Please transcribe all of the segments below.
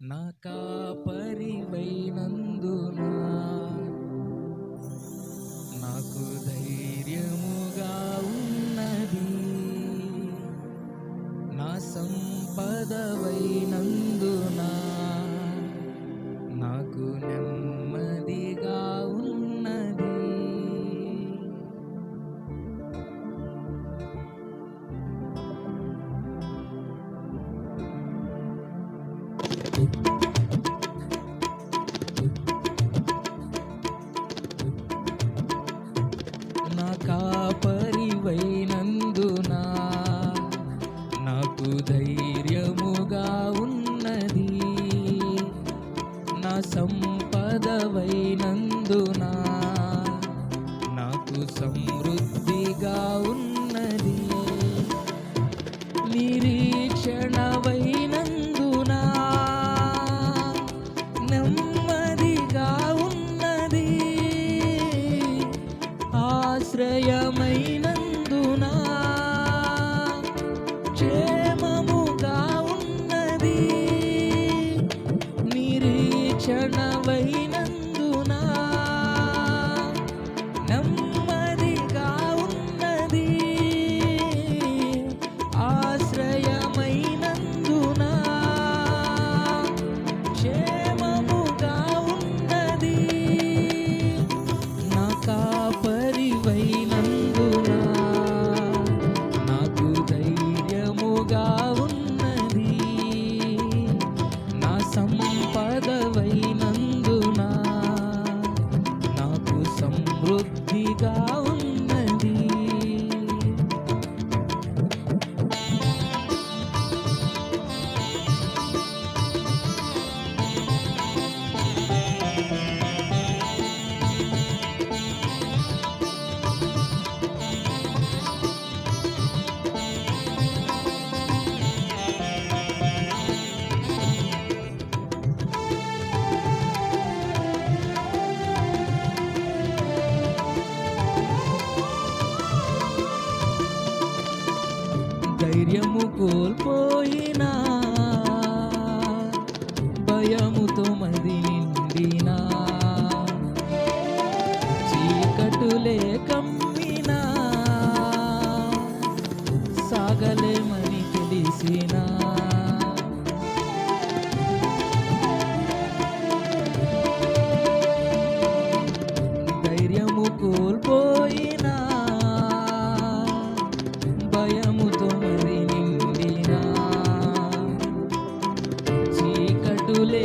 నా కాపరివైనందునా? సంపదవైనందున నాకు సమృద్ధిగా ఉన్నది. నిరీక్షణవైన cool. তুলে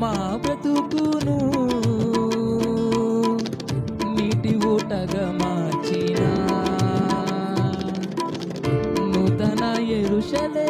మా బ్రతుకును. నీటి ఊటగా మార్చిన. నూతన ఎరుషలే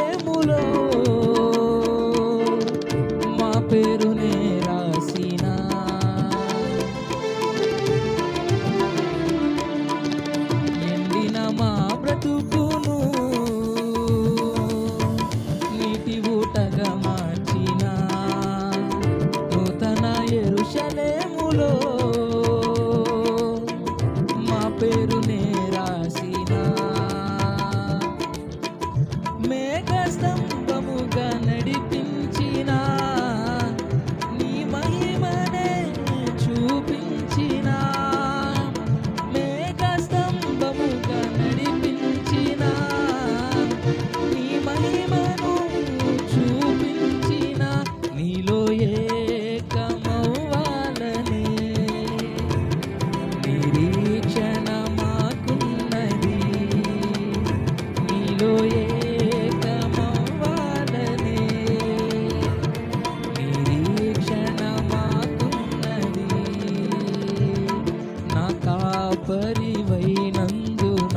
పరివైనందున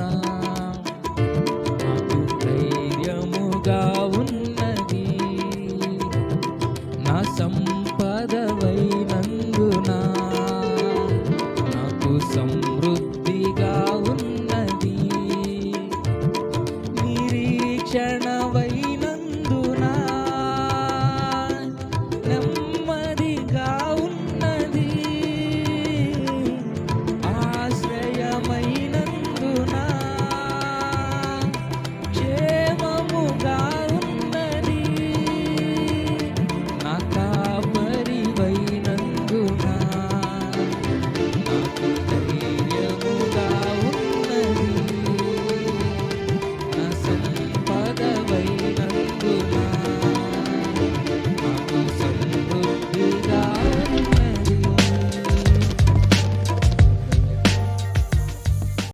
నాకు ధైర్యముగా ఉన్నది. నా సం